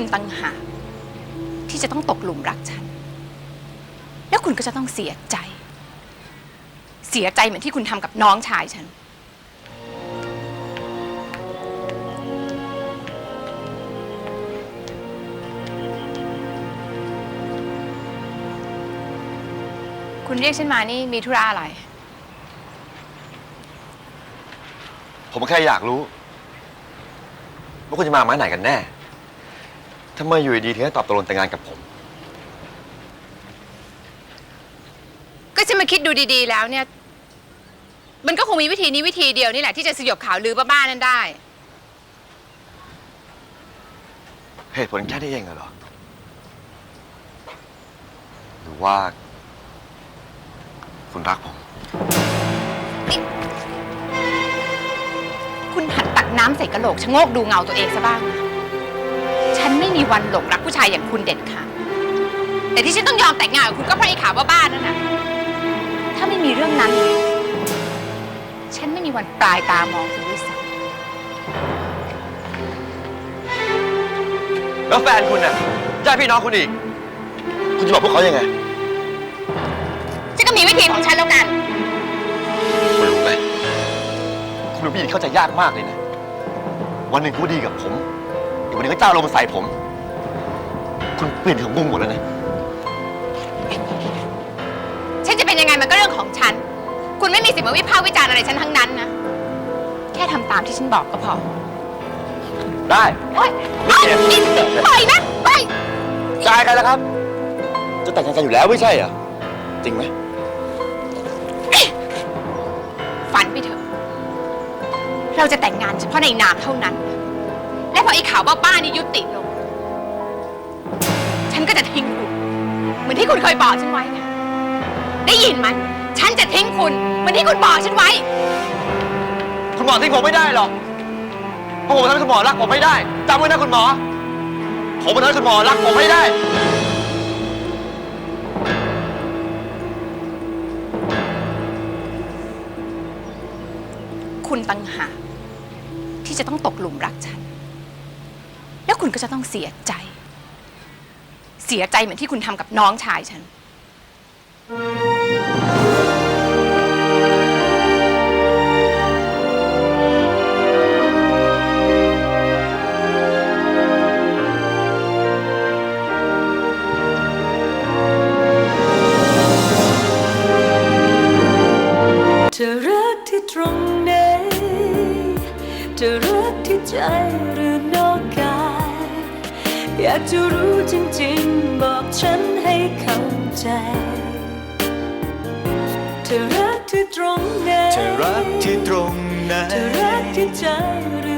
คุณตังหากที่จะต้องตกหลุมรักฉัน แล้วคุณก็จะต้องเสียใจ เสียใจเหมือนที่คุณทำกับน้องชายฉัน คุณเรียกฉันมานี่มีธุระอะไร ผมแค่อยากรู้ ว่าคุณจะมาไม้ไหนกันแน่ ทำไมอยู่ดีๆถึงได้ตอบตกลงแต่งงานกับผม ก็ฉันมาคิดดูดีๆแล้วเนี่ย มันก็คงมีวิธีนี้วิธีเดียวนี่แหละที่จะสยบข่าวลือบ้าๆนั้นได้ เหตุผลแค่นี้เองเหรอ หรือว่า คุณรักผม คุณหัดตักน้ำใส่กระโหลกชะโงกดูเงาตัวเองซะบ้างนะฉัน ไม่มีวันหลงรักผู้ชายอย่างคุณเด็ดขาดแต่ที่ฉันต้องยอมแต่งงานกับคุณก็เพราะไอ้ข่าวบ้าๆนั่นน่ะถ้าไม่มีเรื่องนั้น ฉันไม่มีวันปลายตามองคุณด้วยซ้แล้วแฟนคุณน่ะญาติพี่น้องคุณอีก คุณจะบอกพวกเขายังไงำฉันก็มีวิธีของฉันแล้วกัน คุณรู้ไหมคุณเป็นผู้หญิงที่เข้าใจยากมากเลยนะ วันหนึ่งคุณก็ดีกับผมอีก วันหนึงก็เจ้าลงมาใส่ผม คุณเปลี่ยนของมุมหมดแล้วนะ ฉันจะเป็นยังไงมันก็เรื่องของฉัน คุณไม่มีสิทธิ์มาวิพากษ์วิจารณ์อะไรฉันทั้งนั้นนะ แค่ทำตามที่ฉันบอกก็พอ ได้โอ๊ยโอ๊ยนี่ปล่อยนะปล่อยจ่ายกันแล้วครับ จะแต่งงานกันอยู่แล้วไม่ใช่เหรอ จริงไหม ฝันไปเถอะ เราจะแต่งงานเฉพาะในนามเท่านั้น และพอไอ้ข่าวบ้าๆนี่ยุติลง ฉันก็จะทิ้งคุณ เหมือนที่คุณเคยบอกฉันไว้ไงได้ยินไหมฉันจะทิ้งคุณ เหมือนที่คุณบอกฉันไว้ คุณหมอทิ้งผมไม่ได้หรอกเพราะผมทำให้คุณหมอรักผมไม่ได้จำไว้นะคุณหมอ ผมทำให้คุณหมอรักผมไม่ได้คุณตังหากที่จะต้องตกหลุมรักฉัน แล้วคุณก็จะต้องเสียใจ เสียใจเหมือนที่คุณทำกับน้องชายฉันจะรักที่ตรงไหนจะรักที่ใจหรือน อยากจะรู้จริงๆ บอกฉันให้เข้าใจ เธอรักที่ตรงไหนเธอรักที่ตรงไหนเธอรักที่ใจหรือ